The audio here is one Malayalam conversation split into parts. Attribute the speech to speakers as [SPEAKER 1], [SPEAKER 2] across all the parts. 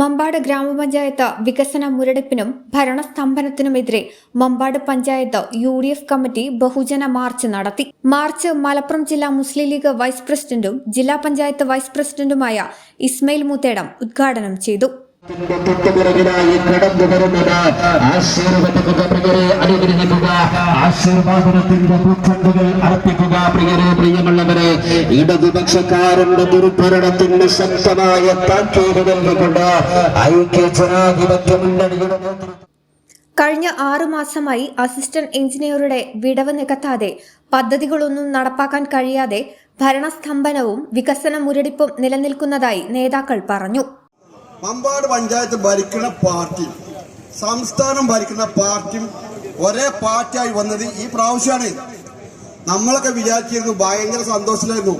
[SPEAKER 1] മമ്പാട് ഗ്രാമപഞ്ചായത്ത് വികസന മുരടിപ്പിനും ഭരണസ്തംഭനത്തിനുമെതിരെ Mambad panchayat U D F committee ബഹുജന മാർച്ച് നടത്തി. മാർച്ച് മലപ്പുറം ജില്ലാ മുസ്ലിം ലീഗ് വൈസ് പ്രസിഡന്റും ജില്ലാ പഞ്ചായത്ത് വൈസ് പ്രസിഡന്റുമായ ഇസ്മയിൽ മുത്തേടം ഉദ്ഘാടനം ചെയ്തു.
[SPEAKER 2] തൊട്ടുപിറകിലായി കടന്നു വരുന്നത്. ആശീർവദിക്കുക പ്രിയരെ അനുഗ്രഹിക്കുക. ആശീർവാദനത്തിന്റെ പൂച്ചണ്ടുകൾ അർപ്പിക്കുക പ്രിയരെ പ്രിയമുള്ളവരെ. ഇടതുപക്ഷക്കാരുടെ ദുർഭരണത്തിന് ശക്തമായ താക്കീത് നൽകിക്കൊണ്ട് ഐക്യ ജനാധിപത്യ മുന്നണിയുടെ
[SPEAKER 1] കഴിഞ്ഞ ആറു മാസമായി അസിസ്റ്റന്റ് എഞ്ചിനീയറുടെ വിടവ് നികത്താതെ പദ്ധതികളൊന്നും നടപ്പാക്കാൻ കഴിയാതെ ഭരണസ്തംഭനവും വികസന മുരടിപ്പും നിലനിൽക്കുന്നതായി നേതാക്കൾ പറഞ്ഞു.
[SPEAKER 3] മമ്പാട് പഞ്ചായത്ത് ഭരിക്കുന്ന പാർട്ടി സംസ്ഥാനം ഭരിക്കുന്ന പാർട്ടിയും ഒരേ പാർട്ടിയായി വന്നത് ഈ പ്രാവശ്യമാണ്. നമ്മളൊക്കെ വിചാരിച്ചിരുന്നു ഭയങ്കര സന്തോഷത്തിലായിരുന്നു.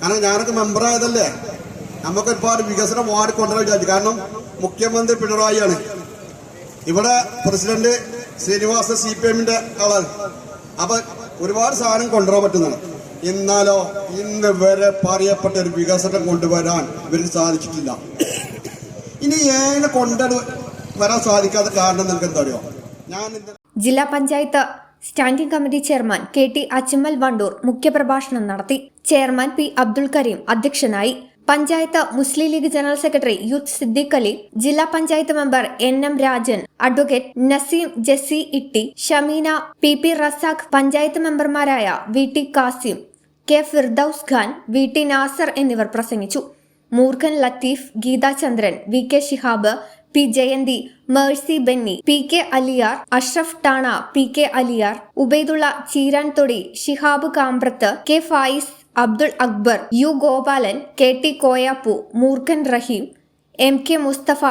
[SPEAKER 3] കാരണം ഞാനൊക്കെ മെമ്പറായതല്ലേ നമുക്ക് ഒരുപാട് വികസനം വാർഡ് കൊണ്ടുവരാൻ വിചാരിച്ചു. കാരണം മുഖ്യമന്ത്രി പിണറായിയാണ്. ഇവിടെ പ്രസിഡന്റ് ശ്രീനിവാസ സി പി എമ്മിന്റെ ആളാണ്. അപ്പൊ ഒരുപാട് സാധനം കൊണ്ടുവരാൻ പറ്റുന്നതാണ്. എന്നാലോ ഇന്ന് വരെ പറയപ്പെട്ട ഒരു വികസനം കൊണ്ടുവരാൻ ഇവർക്ക് സാധിച്ചിട്ടില്ല. ഇനി ഏനെ കൊണ്ടു വരാൻ സാധിക്കാത്ത കാരണം നിങ്ങൾക്ക് എന്താ അറിയോ? ഞാൻ
[SPEAKER 1] ജില്ലാ panchayat standing committee chairman K T Achummal Wandoor മുഖ്യപ്രഭാഷണം നടത്തി. ചെയർമാൻ പി അബ്ദുൽ കരീം അധ്യക്ഷനായി. Panchayat Muslim League general secretary youth Siddique Ali ജില്ലാ panchayat member N M Rajan advocate Naseem Jasi Itty Shameena P P Razak panchayat മെമ്പർമാരായ V T Kasim K Firdaus Khan V T Nasar എന്നിവർ പ്രസംഗിച്ചു. Moorkhan Latheef Geethachandran V K Shihab P Jayanthi Mercy Benny P K Aliyar Ashraf Tana P K Aliyar Ubaidulla Cheeranthodi Shihab Kambrath K Fayis Abdul Akbar U Gopalan K T Koyappu Moorkhan Raheem M K Musthafa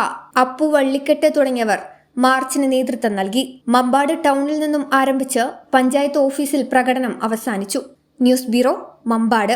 [SPEAKER 1] Appu Vallikkettu തുടങ്ങിയവർ മാർച്ചിന് നേതൃത്വം നൽകി. മമ്പാട് ടൗണിൽ നിന്നും ആരംഭിച്ച് പഞ്ചായത്ത് ഓഫീസിൽ പ്രകടനം അവസാനിച്ചു. News bureau Mambad.